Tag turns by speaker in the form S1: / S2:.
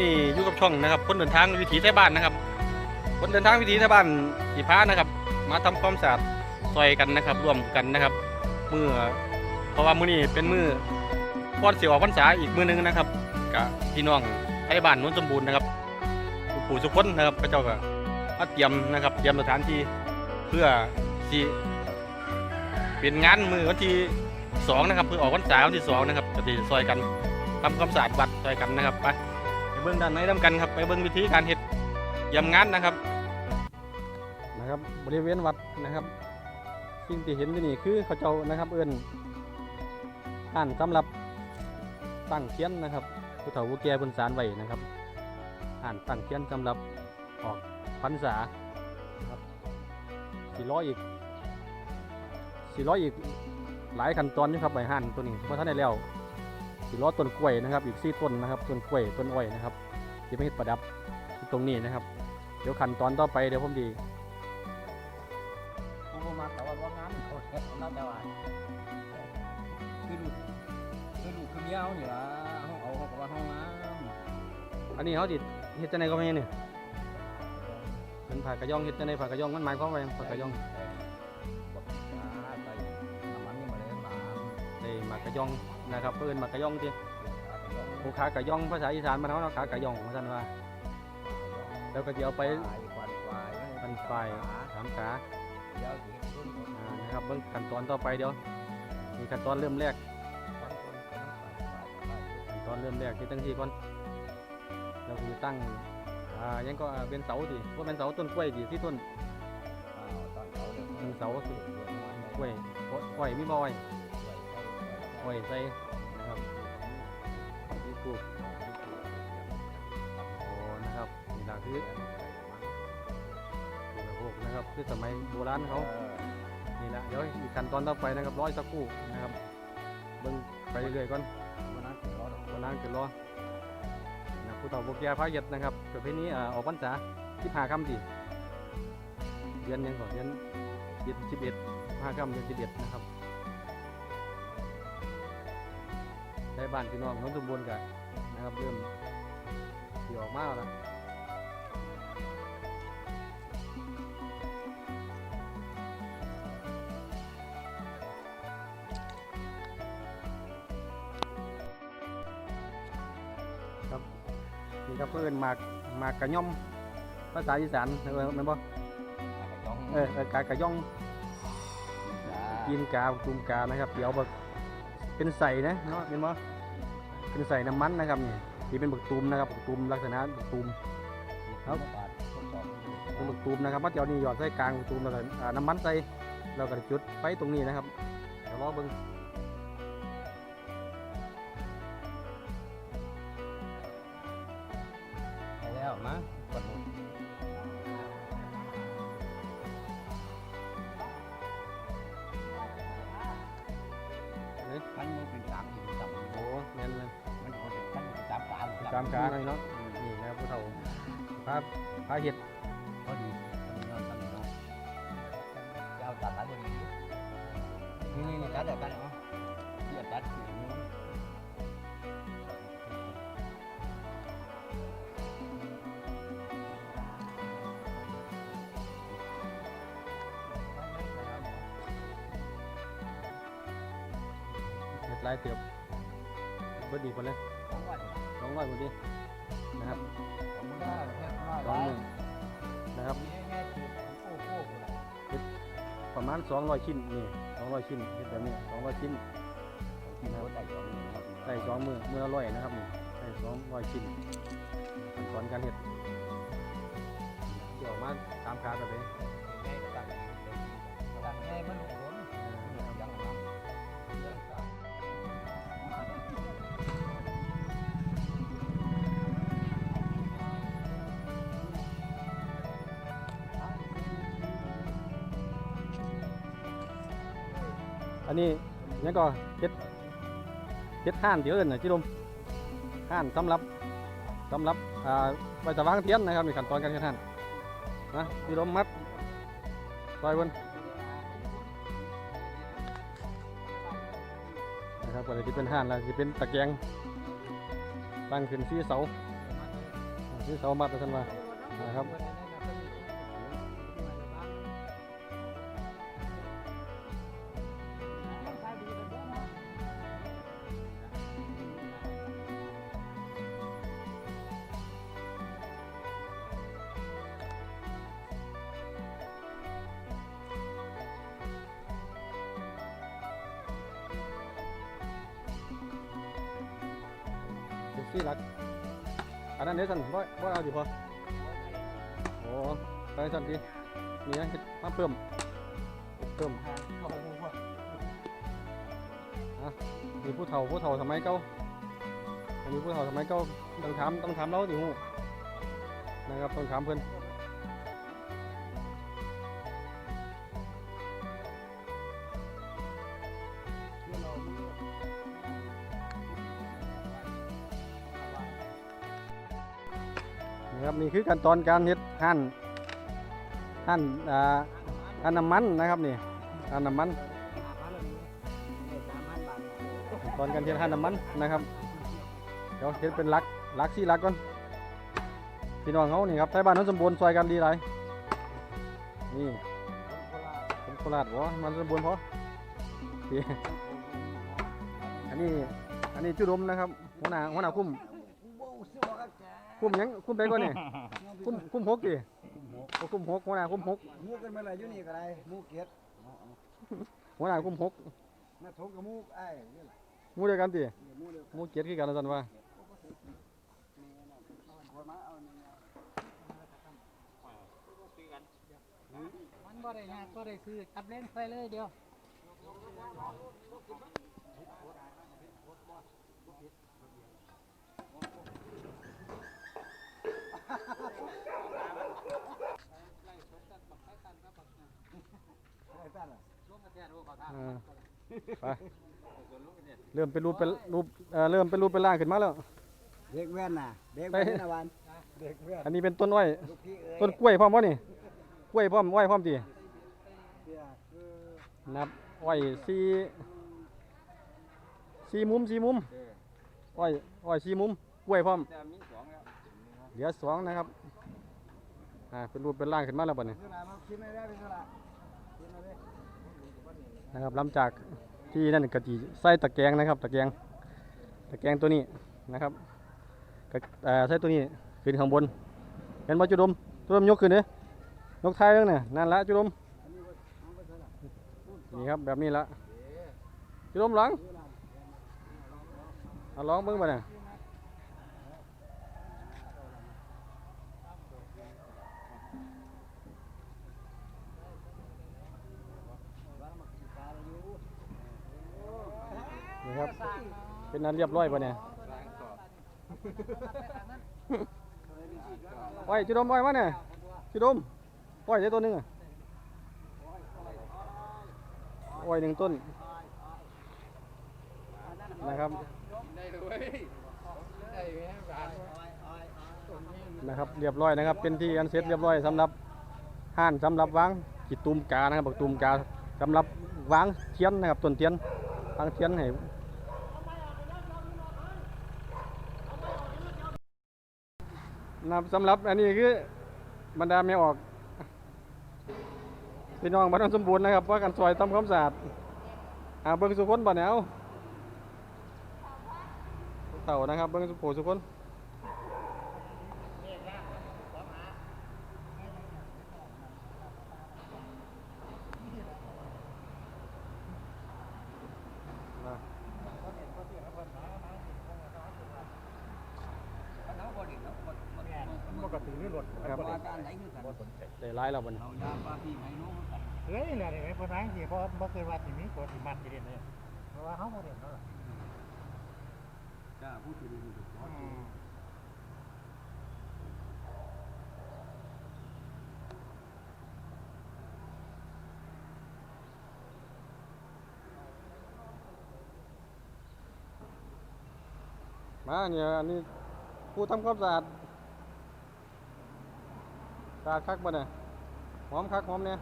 S1: นี้อยู่กับช่องนะครับ คนเดินทางวิถีไทยบ้านนะครับ คนเดินทางวิถีไทยบ้านสีพ้านะครับ มาทำความสะอาดซอยกันนะครับร่วมกันนะครับมือเพราะว่ามื้อนี้เป็นมือก่อนสิออกพรรษาอีกมื้อหนึงนะครับกับพี่น้องไทยบ้านโนนสมบูรณ์นะครับปู่สุคนนะครับพระเจ้าก็มาเตรียมนะครับ เตรียมสถานที่เพื่อสิเป็นงานมือวันที่สองนะครับเพื่อออกพรรษาวันที่สองนะครับก็สิซอยกันทำความสะอาดวัดซอยกันนะครับไป เบื้องด้านในนํกันครับไปเบื้องวิธีการเฮ็ดยำงานนะครับนะครับบริเวณวัดนะครับสิ่งที่เห็นที่นี่คือเขาเจ้านะครับ เอื้นอ่านสำหรับตั้งเทียนนะครับผู้เฒ่าผู้แก่บนสารไว้นะครับอ่านตั้งเทียนสำหรับออกพรรษาครับสี่ร้อยอีกสี่ร้อยอีกหลายขั้นตอนอยู่ครับใบห่านตัวนี้เพราะท่านได้แล้ว สี่ร้อยต้นกล้วยนะครับ อีกสี่ต้นนะครับต้นกล้วยต้นอ้อยนะครับที่ไม่เห็ดประดับที่ตรงนี้นะครับ เดี๋ยวขั้นตอนต่อไปเดี๋ยวผมดี
S2: กูบ่มาแต่ว่าว่างานเขาเฮ็ดเราแต่ว่าคือลูกคือลูกคือเมียเอานี่ล่ะเฮาเอาเขาก็ว่าเฮางาม
S1: อันนี้เขาดิเฮ็ดจังไดก็ไม่เนี่ยเป็นผักกระยองเฮ็ดจังไดผักกระยองมันหมายความว่าหยังผักกระยอง
S2: บักจ้าใส่น้ำมันนี่มาเลยหลาน
S1: ได้หมากกระยอง นะครับเพิ่นหมากกระยองที่
S2: จ้าก็ต้อง
S1: ผู้ขากระยองภาษาอีสานบ้านเฮาเนาะขากระยองว่าซั่นว่า แล้วก็สิเอาไป
S2: ควันควาย
S1: มันไฟสามขา
S2: เดี๋ยวสิรุ่นของ
S1: อ่านะครับเบิ่งขั้นตอนต่อไปเดี๋ยวมีขั้นตอนเริ่มแรก
S2: ควันคนคนไฟไฟไฟ
S1: ขั้นตอนเริ่มแรกที่ตั้งที่ก่อนเราคือตั้งอ่ายังก็เป็นเสาสิว่าเป็นเสาต้นกล้วยสิที่ต้น
S2: อ้าวตอนเขาเดี๋ยว
S1: หนึ่งเสาคือก
S2: ล้วย
S1: กล้วยกล้วยมีบ่อย กล้วยใส่นะครับที่ปลูกโอ้นะครับนี่ละคือปลูกกระโพกนะครับ คือสมัยโบราณเขานี่แหละเดี๋ยวอีกขั้นตอนต่อไปนะครับร้อยสักครู่นะครับเบิ่งไปเรื่อยๆก่อน
S2: วันนั้นถึงรอด
S1: วันนั้นจะรอนะผู้เฒ่าผู้แก่พระเย็ดนะครับประเพณีอ่าออกพรรษาที่พาคำดีเดือนหยังก่อนเดือนเดือนสิบเอ็ดพาคำเดือนสิบเอ็ดนะครับ ใช้บ้านพี่น้องน้องสมบูรณ์กันนะครับเริ่มที่ออกมาแล้วนะนี่ครับเพื่อนหมากหมากกระย่อมภาษาอีสานเออแมันบ่เออเออกากระย่องกินกาตุมกานะครับเดี๋ยวแบบ เป็นใส่นะเนาะเป็นบ่เป็นใส่น้ำมันนะครับนี่ที่เป็นบักตูมนะครับบักตูมลักษณะบักตูม
S2: ครับ
S1: เป็นบักตูมนะครับมาเดี๋ยวนี้หยอดใส่กลางบักตูมแล้วก็น้ำมันใส่แล้วก็จุดไฟตรงนี้นะครับเดี๋ยวรอเบิ้ง
S2: สาม
S1: ตามกาหน่อยเนาะนี่นะครับผู้เฒ่าพาพาเห็ด
S2: พอดีพอดีนอนตั้งเนาะจะเอาตัดตัดพอดีนี่นี่นี่ตัดเดี๋ยวตัดเนาะเดี๋ยวตัดอยู่นู้น
S1: เห็ดลายเตียบเบิดดีคนเลย
S2: ของวัน
S1: สองร้อยพอดีนะครับ
S2: ของมันได้แค่น้อย
S1: สองหนึ่งนะครับ
S2: ง่ายๆคือโอ้โหเลย
S1: ประมาณสองร้อยชิ้นนี่สองร้อยชิ้นเห็ดแบบนี้สองร้อยชิ้น
S2: ที่โน้ตได้สองหนึ่งครับ
S1: ใส่สองมือมือละร้อยนะครับนี่ใส่สองร้อยชิ้นขั้นตอนการเห็ดที่ออกมาตามการแบบนี้
S2: ง่ายๆก็ตั้งตั้งง่ายมัน
S1: อันนี้เนี่ยก็เห็ดเห็ดห่านเดี๋ยวเอิ้นะจิดมห่านสำหรับสำหรับอ่าไปสว่างเทียนนะครับในขั้นตอนการเฮ็ดห่านนะจิดมมัดซอยบนนะครับก็เลยที่เป็นห่านแล้วที่เป็นตะแกรงตั้งขึ้นที่เสานี่เสามัดนะท่านว่านะครับ ที่รัก อันนั้นเดี๋ยวสั่นบ่บ่เอาดิพอโอ้ไปสั่นดีนี่นะเห็ดมาเพิ่มเพิ่มมีผู้เฒ่าผู้เฒ่าสมัยเก่ามีผู้เฒ่าสมัยเก่าต้องถามต้องถามเราดิฮู้นะครับต้องถามเพิ่น นี่ครับนี่คือขั้นตอนการเฮ็ดหั่นหั่นอ่าหั่นน้ำมันนะครับนี่หั่นน้ำมันตอนการเทียนหั่นน้ำมันนะครับเดี๋ยวเฮ็ดเป็นลักลักสี่ลักก่อนพี่น้องเขานี่ครับไทยบ้านโน้นสมบูรณ์ซอยกันดีไรนี่เป็นโคราชวะมันสมบูรณ์พออันนี้อันนี้จุดมนะครับหัวหน้าหัวหน้าคุ้ม คุ้มหยังคุ้มไปก่อนนี่คุ้มคุ้มหกดิโอ้คุ้มหกหัวหน้าคุ้มหก
S2: มูกันมาเลยอยู่นี่ก็ได้มูเกียรติ
S1: หัวหน้าคุ้มหก
S2: มาทงกับมูไอ้นี่แหละ
S1: หมู่เดียวกันดิ
S2: มูเดียว
S1: หมู่เกียรติคือกันนะสันว่า
S2: คนมาเอาเนี่ย
S3: มันบ่ได้ยากบ่ได้ซื้อจับเล่นไปเลยเดียว
S2: ไอ้ตั้นล่ะ
S1: อ่าไปเริ่มเป็นรูปเป็นรูปเอ่อเริ่มเป็นรูปเป็นร่างขึ้นมาแล้ว
S2: เด็กแว่นน่ะ เด็กแว่นนะวันเด็กแว่น
S1: อันนี้เป็นต้นอ้อย
S2: ลูกพี่เอ้ย
S1: ต้นกล้วยพร้อมวะนี่กล้วยพร้อมอ้อยพร้อมตี
S2: เสียคือ
S1: นับอ้อยสี่สี่มุมสี่มุมอ้อยอ้อยสี่มุมกล้วยพร้อมเห ลือสองนะครับอ่าเป็นรูปเป็นร่างขึ้นมาแล้วบ่เนี่ย
S2: นะค
S1: รับหลังจากที่นั่นกะทิใส่ตะแกรงนะครับ ตะแกรงตะแกรงตัวนี้นะครับกะเอ่อใส่ตัวนี้ขึ้นข้างบนเห็นบ่จุดมจุดมยกขึ้นเด้ยกท้ายเรื่องเนี่ยนั่นละจุดมนี่ครับแบบนี้ละจุดมหลังเอาลองเบิ่งบ่เนี่ย เป็นนั้นเรียบร้อยป่ะเนี่ยไว้จุดมไว้มาเนี่ยจุดมไว้ได้ตัวหนึงอะไว้หนึ่งต้นนะครับนะครับ เรียบร้อยนะครับ เป็นที่อันเสร็จเรียบร้อยสำหรับห่านสำหรับวางขีดตุ่มกานะครับบักตุ่มกาสำหรับวางเทียนนะครับต้นเทียนวางเทียนให้ นะครับสำหรับอันนี้คือบรรดาไม่ออกพี่น้องบ้านสมบูรณ์นะครับว่ากันซอยทำความสะอาดอ่าเบิ้งสุขคนบ่แนวเต่านะครับ เบิ้งสุโขสุขคนนะ
S3: ปกตินี่รถ
S1: ครับ
S2: ว่าการไหนคือกัน
S1: ได้ร้ายแล้วบัดน
S2: เอายาปลาพี่ให้น้องกัน
S3: เฮ้ยเนี่ยนี่คนนั้นสิบ่บ่เคยว่าสิมีกฎสิมันอยู่เด่นเลยเพราะว่าเฮาบ่เด่นเนาะ
S2: จ้าพูดถึงนี่ถูกต้อง
S3: อืม
S1: มาเนี่ยอันนี้ผู้ทำความสะอาด ตาคักบ่เนี่ยหอมคักหอมเนี่ย